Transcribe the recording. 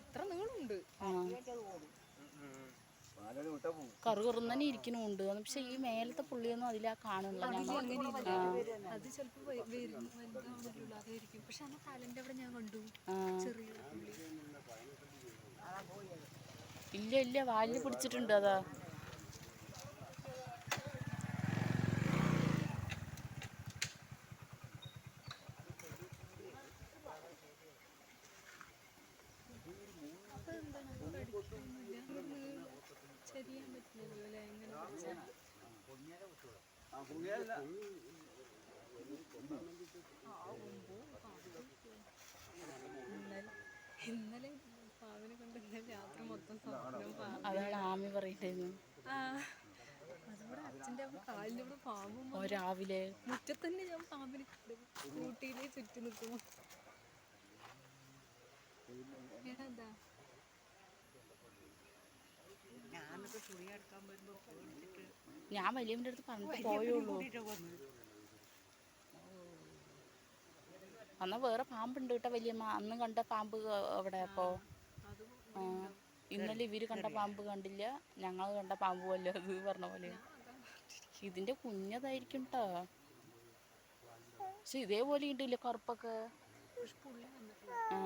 ഇത്ര നീളമുണ്ട്. ആ. പാലോട് വിട്ടാ പോകും കറു ഇരിക്കണുണ്ട് പക്ഷെ ഈ മേലത്തെ പുള്ളിയൊന്നും അതിലാ കാണുന്നില്ല. അത് ചിലപ്പോ പക്ഷെ അന്ന് തലന്റെ അവിടെ ഞാൻ കണ്ടു. ചെറിയ ഇല്ല ഇല്ല. വാലിൽ പിടിച്ചിട്ടുണ്ട് അതാ. ഇന്നലെ പാവിനെ കൊണ്ട് ഇന്നലെ രാത്രി മൊത്തം സ്വപ്നം പാമ്പ് അതാണ് ആമി പറയണ്ടായിരുന്നു ആ. അതുകൂടെ അച്ഛന്റെ കാലിന്റെ അവിടെ പാമ്പും ഓ രാവിലെ. മുറ്റത്ത് തന്നെ ഞാൻ പാമ്പിനെ കണ്ടു. ഊട്ടിയിലെ ചുറ്റി നിൽക്കുമോ എടാ എന്താ ഞാൻ വലിയവന്റെ അടുത്ത് പറഞ്ഞിട്ട് പോയുള്ളൂ അന്ന് വേറെ പാമ്പുണ്ട് കേട്ടോ വലിയമ്മ. അന്ന് കണ്ട പാമ്പ് അവിടെ അപ്പോ? അത് ഇന്നലെ ഇവർ കണ്ട പാമ്പ് കണ്ടില്ല. ഞങ്ങൾ കണ്ട പാമ്പ് പോലെ അത് പറഞ്ഞ പോലെ. ഇതിന്റെ കുഞ്ഞതായിരിക്കും കേട്ടോ പക്ഷെ ഇതേപോലെ ഉണ്ടല്ലേ കറുപ്പൊക്കെ? ആ.